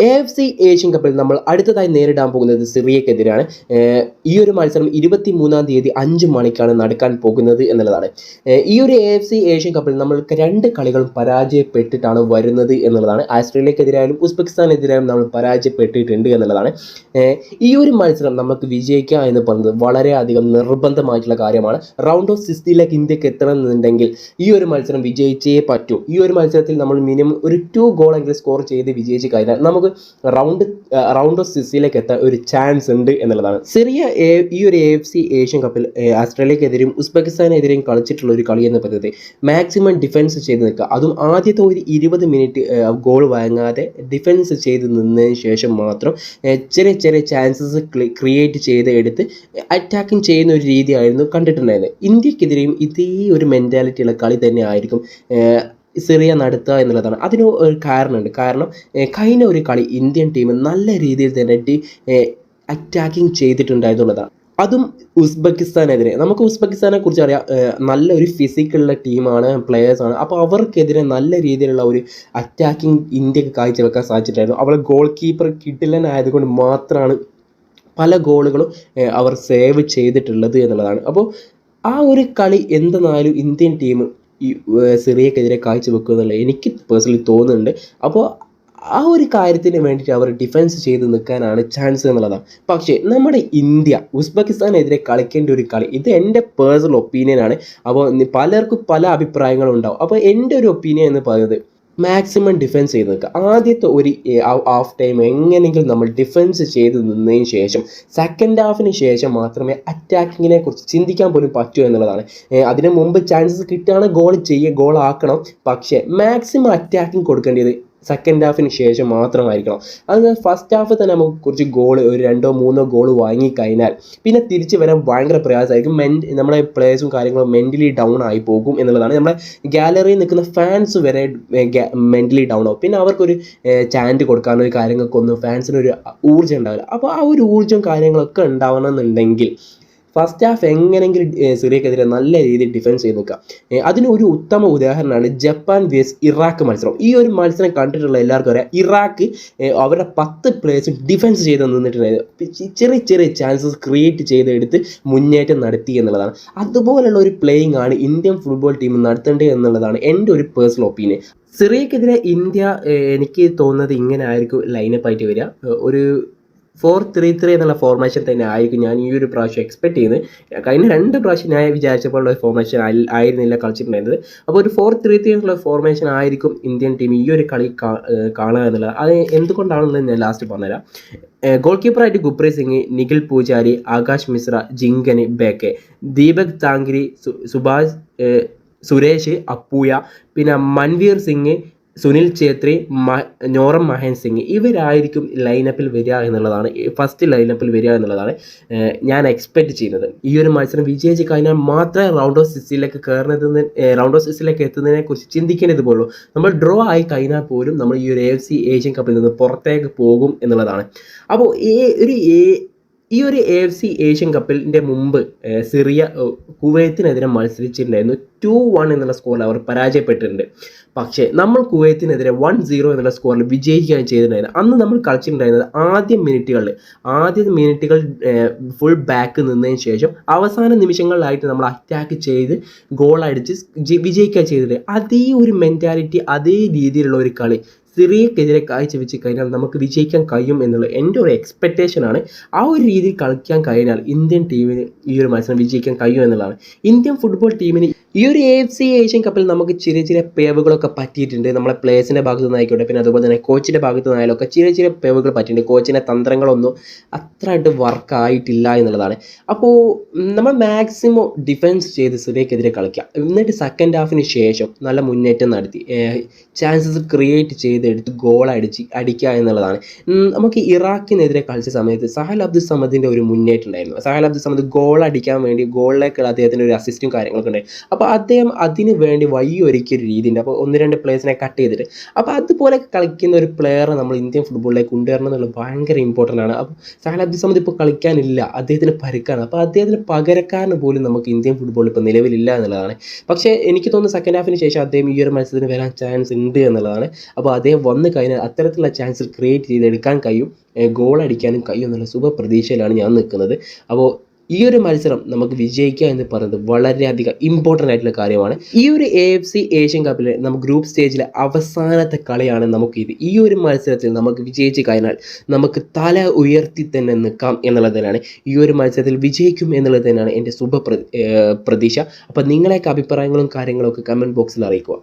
F C Asian കപ്പിൽ നമ്മൾ അടുത്തതായി നേരിടാൻ പോകുന്നത് സിറിയക്കെതിരാണ്. ഈ ഒരു മത്സരം ഇരുപത്തി മൂന്നാം തീയതി അഞ്ച് മണിക്കാണ് നടക്കാൻ പോകുന്നത് എന്നുള്ളതാണ്. ഈ ഒരു എഫ് സി ഏഷ്യൻ കപ്പിൽ നമ്മൾക്ക് രണ്ട് കളികളും പരാജയപ്പെട്ടിട്ടാണ് വരുന്നത് എന്നുള്ളതാണ്. ആസ്ട്രേലിയക്കെതിരായാലും ഉസ്ബെക്കിസ്ഥാനെതിരായാലും നമ്മൾ പരാജയപ്പെട്ടിട്ടുണ്ട് എന്നുള്ളതാണ്. ഈ ഒരു മത്സരം നമുക്ക് വിജയിക്കുക എന്ന് പറയുന്നത് വളരെയധികം നിർബന്ധമായിട്ടുള്ള കാര്യമാണ്. റൗണ്ട് ഓഫ് സിക്സ്റ്റിയിലേക്ക് ഇന്ത്യയ്ക്ക് എത്തണമെന്നുണ്ടെങ്കിൽ ഈ ഒരു മത്സരം വിജയിച്ചേ പറ്റൂ. ഈ ഒരു മത്സരത്തിൽ നമ്മൾ മിനിമം ഒരു ടു ഗോളെങ്കിലും സ്കോർ ചെയ്ത് വിജയിച്ച് കഴിഞ്ഞാൽ നമുക്ക് റൗണ്ട് റൗണ്ട് ഓഫ് സിക്സിലേക്ക് എത്താൻ ഒരു ചാൻസ് ഉണ്ട് എന്നുള്ളതാണ്. ചെറിയ ഈ ഒരു എ എഫ് സി ഏഷ്യൻ കപ്പിൽ ആസ്ട്രേലിയക്കെതിരെയും ഉസ്ബെക്കിസ്ഥാനെതിരെയും കളിച്ചിട്ടുള്ള ഒരു കളി എന്ന് പറയുന്നത് മാക്സിമം ഡിഫൻസ് ചെയ്ത് നിൽക്കുക. അതും ആദ്യത്തെ ഒരു ഇരുപത് മിനിറ്റ് ഗോൾ വാങ്ങാതെ ഡിഫൻസ് ചെയ്ത് നിന്നതിന് ശേഷം മാത്രം ചെറിയ ചെറിയ ചാൻസസ് ക്രിയേറ്റ് ചെയ്ത് എടുത്ത് അറ്റാക്കിങ് ചെയ്യുന്ന ഒരു രീതിയായിരുന്നു കണ്ടിട്ടുണ്ടായിരുന്നത്. ഇന്ത്യക്കെതിരെയും ഇതേ ഒരു മെന്റാലിറ്റിയുള്ള കളി തന്നെ ആയിരിക്കും സിറിയ നടത്തുക എന്നുള്ളതാണ്. അതിന് ഒരു കാരണമുണ്ട്. കാരണം കഴിഞ്ഞ ഒരു കളി ഇന്ത്യൻ ടീം നല്ല രീതിയിൽ തന്നെ അറ്റാക്കിംഗ് ചെയ്തിട്ടുണ്ടായിരുന്നുള്ളതാണ്. അതും ഉസ്ബെക്കിസ്ഥാനെതിരെ. നമുക്ക് ഉസ്ബെക്കിസ്ഥാനെ കുറിച്ച് അറിയാം. നല്ലൊരു ഫിസിക്കലുള്ള ടീമാണ് പ്ലെയേഴ്സാണ് അപ്പോൾ അവർക്കെതിരെ നല്ല രീതിയിലുള്ള ഒരു അറ്റാക്കിംഗ് ഇന്ത്യയ്ക്ക് കാഴ്ചവെക്കാൻ സാധിച്ചിട്ടുണ്ടായിരുന്നു അവളെ ഗോൾ കീപ്പർ കിഡിലൻ ആയതുകൊണ്ട് മാത്രമാണ് പല ഗോളുകളും അവർ സേവ് ചെയ്തിട്ടുള്ളത് എന്നുള്ളതാണ്. അപ്പോൾ ആ ഒരു കളി എന്തെന്നാലും ഇന്ത്യൻ ടീം ഈ സിറിയക്കെതിരെ കാഴ്ചവെക്കുക എന്നുള്ളത് എനിക്ക് പേഴ്സണലി തോന്നുന്നുണ്ട്. അപ്പോൾ ആ ഒരു കാര്യത്തിന് വേണ്ടിയിട്ട് അവർ ഡിഫെൻസ് ചെയ്ത് നിൽക്കാനാണ് ചാൻസ് എന്നുള്ളതാണ്. പക്ഷേ നമ്മുടെ ഇന്ത്യ ഉസ്ബെക്കിസ്ഥാനെതിരെ കളിക്കേണ്ട ഒരു കളി ഇത് എന്റെ പേഴ്സണൽ ഒപ്പീനിയനാണ് അപ്പോൾ പലർക്കും പല അഭിപ്രായങ്ങളും ഉണ്ടാവും അപ്പോൾ എന്റെ ഒരു ഒപ്പീനിയൻ എന്ന് പറയുന്നത് മാക്സിമം ഡിഫെൻസ് ചെയ്ത് നിൽക്കുക ആദ്യത്തെ ഒരു ഹാഫ് ടൈം എങ്ങനെയെങ്കിലും നമ്മൾ ഡിഫെൻസ് ചെയ്ത് നിന്നതിന് ശേഷം സെക്കൻഡ് ഹാഫിന് ശേഷം മാത്രമേ അറ്റാക്കിങ്ങിനെ കുറിച്ച് ചിന്തിക്കാൻ പോലും പറ്റൂ എന്നുള്ളതാണ്. അതിനു മുമ്പ് ചാൻസസ് കിട്ടുകയാണെങ്കിൽ ഗോൾ ചെയ്യുക ഗോൾ ആക്കണം. പക്ഷേ മാക്സിമം അറ്റാക്കിങ് കൊടുക്കേണ്ടത് സെക്കൻഡ് ഹാഫിന് ശേഷം മാത്രമായിരിക്കണം. അത് ഫസ്റ്റ് ഹാഫ് തന്നെ നമുക്ക് കുറച്ച് ഗോൾ ഒരു രണ്ടോ മൂന്നോ ഗോൾ വാങ്ങിക്കഴിഞ്ഞാൽ പിന്നെ തിരിച്ച് വരാൻ ഭയങ്കര പ്രയാസമായിരിക്കും. മെൻ നമ്മുടെ പ്ലേയേഴ്സും കാര്യങ്ങളും മെന്റലി ഡൗൺ ആയി പോകും എന്നുള്ളതാണ്. നമ്മുടെ ഗാലറിയിൽ നിൽക്കുന്ന ഫാൻസ് വരെ മെന്റലി ഡൗൺ ആവും. പിന്നെ അവർക്കൊരു ചാൻഡ് കൊടുക്കാനോ കാര്യങ്ങൾക്കൊന്നും ഫാൻസിനൊരു ഊർജം ഉണ്ടാവില്ല. അപ്പോൾ ആ ഒരു ഊർജം കാര്യങ്ങളൊക്കെ ഉണ്ടാവണമെന്നുണ്ടെങ്കിൽ ഫസ്റ്റ് ഹാഫ് എങ്ങനെയെങ്കിലും സിറിയക്കെതിരെ നല്ല രീതിയിൽ ഡിഫെൻസ് ചെയ്ത് നിൽക്കുക അതിന് ഒരു ഉത്തമ ഉദാഹരണമാണ് ജപ്പാൻ വേസ് ഇറാഖ് മത്സരം. ഈ ഒരു മത്സരം കണ്ടിട്ടുള്ള എല്ലാവർക്കും അറിയാം. ഇറാഖ് അവരുടെ പത്ത് പ്ലേയേഴ്സും ഡിഫെൻസ് ചെയ്ത് നിന്നിട്ടുണ്ടായിരുന്നു ചെറിയ ചെറിയ ചാൻസസ് ക്രിയേറ്റ് ചെയ്തെടുത്ത് മുന്നേറ്റം നടത്തി എന്നുള്ളതാണ്. അതുപോലുള്ള ഒരു പ്ലേയിങ് ആണ് ഇന്ത്യൻ ഫുട്ബോൾ ടീം നടത്തേണ്ടത് എന്നുള്ളതാണ് എന്റെ ഒരു പേഴ്സണൽ ഒപ്പീനിയൻ സിറിയക്കെതിരെ ഇന്ത്യ എനിക്ക് തോന്നുന്നത് ഇങ്ങനെ ആയിരിക്കും ലൈനപ്പ് ആയിട്ട് വരിക. ഒരു ഫോർ ത്രീ ത്രീ എന്നുള്ള ഫോർമേഷൻ തന്നെ ആയിരിക്കും ഞാൻ ഈ ഒരു പ്രാവശ്യം എക്സ്പെക്ട് ചെയ്യുന്നത് കഴിഞ്ഞ രണ്ട് പ്രാവശ്യം ഞാൻ വിചാരിച്ചപ്പോൾ ഫോർമേഷൻ ആയിരുന്നില്ല കളിച്ചിട്ടുണ്ടായിരുന്നത്. അപ്പോൾ ഒരു ഫോർ ത്രീ ത്രീ എന്നുള്ള ഫോർമേഷൻ ആയിരിക്കും ഇന്ത്യൻ ടീം ഈ ഒരു കളി കാണുക എന്നുള്ളത്. അത് എന്തുകൊണ്ടാണെന്നുള്ളത് ഞാൻ ലാസ്റ്റ് പറഞ്ഞുതരാം. ഗോൾ കീപ്പറായിട്ട് ഗുപ്രീത് സിംഗ് നിഖിൽ പൂജാരി ആകാശ് മിശ്ര ജിങ്കന് ബേക്കെ ദീപക് താങ്കരി സുഭാഷ് സുരേഷ് അപ്പൂയ പിന്നെ മൻവീർ സിംഗ് സുനിൽ ഛേത്രി മ ഞോറം മഹേൻ സിംഗ് ഇവരായിരിക്കും ലൈനപ്പിൽ വരിക എന്നുള്ളതാണ്. ഫസ്റ്റ് ലൈനപ്പിൽ വരിക എന്നുള്ളതാണ് ഞാൻ എക്സ്പെക്ട് ചെയ്യുന്നത്. ഈ ഒരു മത്സരം വിജയിച്ച് കഴിഞ്ഞാൽ മാത്രമേ റൗണ്ട് ഓഫ് സിക്സിലേക്ക് കയറുന്നതെന്ന് റൗണ്ട് ഓഫ് സിക്സിലേക്ക് എത്തുന്നതിനെ കുറിച്ച് ചിന്തിക്കേണ്ടത് പോലും നമ്മൾ ഡ്രോ ആയി കഴിഞ്ഞാൽ പോലും നമ്മൾ ഈ ഒരു എഫ് സി ഏഷ്യൻ കപ്പിൽ നിന്ന് പുറത്തേക്ക് പോകും എന്നുള്ളതാണ്. അപ്പോൾ ഈ ഒരു ഈ ഒരു എ എഫ് സി ഏഷ്യൻ കപ്പിന്റെ മുമ്പ് സിറിയ കുവൈത്തിനെതിരെ മത്സരിച്ചിട്ടുണ്ടായിരുന്നു. ടു വൺ എന്നുള്ള സ്കോറിൽ അവർ പരാജയപ്പെട്ടിട്ടുണ്ട്. പക്ഷേ നമ്മൾ കുവൈത്തിനെതിരെ വൺ സീറോ എന്നുള്ള സ്കോറിൽ വിജയിക്കുകയാണ് ചെയ്തിട്ടുണ്ടായിരുന്നത്. അന്ന് നമ്മൾ കളിച്ചിട്ടുണ്ടായിരുന്നത് ആദ്യ മിനിറ്റുകളിൽ ആദ്യ മിനിറ്റുകൾ ഫുൾ ബാക്ക് നിന്നതിന് ശേഷം അവസാന നിമിഷങ്ങളിലായിട്ട് നമ്മൾ അറ്റാക്ക് ചെയ്ത് ഗോൾ അടിച്ച് വിജയിക്കുക അതേ ഒരു മെന്റാലിറ്റി അതേ രീതിയിലുള്ള ഒരു കളി സിറിയക്കെതിരെ കാഴ്ചവെച്ച് കഴിഞ്ഞാൽ നമുക്ക് വിജയിക്കാൻ കഴിയും എന്നുള്ള എന്റെ ഒരു എക്സ്പെക്റ്റേഷനാണ് ആ ഒരു രീതിയിൽ കളിക്കാൻ കഴിഞ്ഞാൽ ഇന്ത്യൻ ടീമിന് ഈ ഒരു മത്സരം വിജയിക്കാൻ കഴിയും എന്നുള്ളതാണ്. ഇന്ത്യൻ ഫുട്ബോൾ ടീമിന് ഈ ഒരു എ എഫ് സി ഏഷ്യൻ കപ്പിൽ നമുക്ക് ചെറിയ ചെറിയ പേവുകളൊക്കെ പറ്റിയിട്ടുണ്ട്. നമ്മളെ പ്ലേയേഴ്സിന്റെ ഭാഗത്തു നിന്നായിക്കോട്ടെ പിന്നെ അതുപോലെ തന്നെ കോച്ചിന്റെ ഭാഗത്തു നിന്നായാലും ഒക്കെ ചെറിയ ചെറിയ പേവുകൾ പറ്റിയിട്ടുണ്ട്. കോച്ചിന്റെ തന്ത്രങ്ങളൊന്നും അത്രയായിട്ട് വർക്ക് ആയിട്ടില്ല എന്നുള്ളതാണ്. അപ്പോൾ നമ്മൾ മാക്സിമം ഡിഫെൻസ് ചെയ്ത് സിറിയക്കെതിരെ കളിക്കുക എന്നിട്ട് സെക്കൻഡ് ഹാഫിന് ശേഷം നല്ല മുന്നേറ്റം നടത്തി. ചാൻസസ് ക്രിയേറ്റ് ചെയ്തെടുത്ത് ഗോൾ അടിച്ച് അടിക്കുക എന്നുള്ളതാണ്. നമുക്ക് ഇറാഖിനെതിരെ കളിച്ച സമയത്ത് സഹൽ അബ്ദുൽ സമദിന്റെ ഒരു മുന്നേറ്റം ഉണ്ടായിരുന്നു. സഹൽ അബ്ദുൽ സമദ് ഗോൾ അടിക്കാൻ വേണ്ടി ഗോളിലേക്കുള്ള അദ്ദേഹത്തിന്റെ ഒരു അസിസ്റ്റും കാര്യങ്ങളൊക്കെ ഉണ്ടായി. അപ്പോൾ അദ്ദേഹം അതിന് വേണ്ടി വഴി ഒരുക്കിയ ഒരു രീതിയുണ്ട്. അപ്പോൾ ഒന്ന് രണ്ട് പ്ലേയേഴ്സിനെ കട്ട് ചെയ്തിട്ട്. അപ്പോൾ അതുപോലെ കളിക്കുന്ന ഒരു പ്ലെയറെ നമ്മൾ ഇന്ത്യൻ ഫുട്ബോളിലേക്ക് കൊണ്ടുവരണം എന്നുള്ളത് ഭയങ്കര ഇമ്പോർട്ടന്റ് ആണ്. അപ്പോൾ സഹൽ അബ്ദുൽ സമദ് ഇപ്പോൾ കളിക്കാനില്ല. അദ്ദേഹത്തിന് പരുക്കാണ്. അപ്പോൾ അദ്ദേഹത്തിന് പകരക്കാരന് പോലും നമുക്ക് ഇന്ത്യൻ ഫുട്ബോളിൽ ഇപ്പോൾ നിലവിലില്ല എന്നുള്ളതാണ്. പക്ഷേ എനിക്ക് തോന്നുന്നു സെക്കൻഡ് ഹാഫിന് ശേഷം അദ്ദേഹം ഈ ഒരു മത്സരത്തിന് വരാൻ ചാൻസ് ഉണ്ട് എന്നുള്ളതാണ്. അപ്പോൾ അദ്ദേഹം വന്നു കഴിഞ്ഞാൽ അത്തരത്തിലുള്ള ചാൻസ് ക്രിയേറ്റ് ചെയ്തെടുക്കാൻ കഴിയും ഗോൾ അടിക്കാനും കഴിയും എന്നുള്ള ശുഭ പ്രതീക്ഷയിലാണ് ഞാൻ നിൽക്കുന്നത്. അപ്പോൾ ഈ ഒരു മത്സരം നമുക്ക് വിജയിക്കുക എന്ന് പറയുന്നത് വളരെയധികം ഇമ്പോർട്ടന്റ് ആയിട്ടുള്ള കാര്യമാണ്. ഈ ഒരു എ എഫ് സി ഏഷ്യൻ കപ്പിൽ നമുക്ക് ഗ്രൂപ്പ് സ്റ്റേജിലെ അവസാനത്തെ കളിയാണ് നമുക്ക് ഇത് ഈ ഒരു മത്സരത്തിൽ നമുക്ക് വിജയിച്ച് കഴിഞ്ഞാൽ നമുക്ക് തല ഉയർത്തി തന്നെ നിൽക്കാം എന്നുള്ളത് തന്നെയാണ്. ഈ ഒരു മത്സരത്തിൽ വിജയിക്കും എന്നുള്ളത് തന്നെയാണ് എന്റെ ശുഭ പ്രതീക്ഷ. അപ്പോൾ നിങ്ങളെയൊക്കെ അഭിപ്രായങ്ങളും കാര്യങ്ങളും ഒക്കെ കമന്റ് ബോക്സിൽ അറിയിക്കുക.